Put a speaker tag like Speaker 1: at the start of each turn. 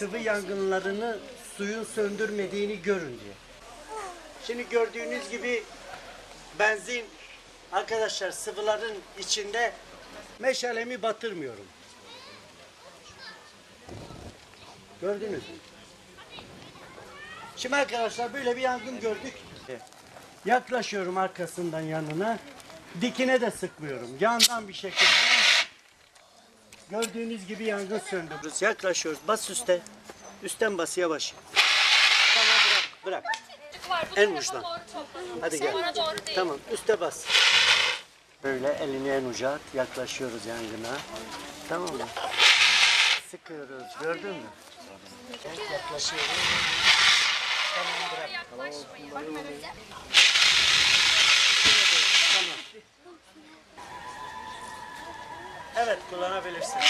Speaker 1: sıvı yangınlarını suyun söndürmediğini görün diye. Şimdi gördüğünüz gibi benzin arkadaşlar sıvıların içinde meşalemi batırmıyorum. Gördünüz mü? Şimdi arkadaşlar böyle bir yangın gördük. Yaklaşıyorum arkasından yanına. Dikine de sıkmıyorum. Yandan bir şekilde gördüğünüz gibi yangın söndürürüz. Yaklaşıyoruz. Bas üste. Üstten bas yavaş. Tamam bırak. Bırak.
Speaker 2: var. Bu
Speaker 1: En uçtan. Hadi gel. Tamam üste bas. Böyle elini en uca at. Yaklaşıyoruz yangına. Tamam mı? Sıkıyoruz. Gördün mü? Yaklaşıyoruz. Tamam bırak.
Speaker 2: Yaklaşmayın.
Speaker 1: Evet kullanabilirsin.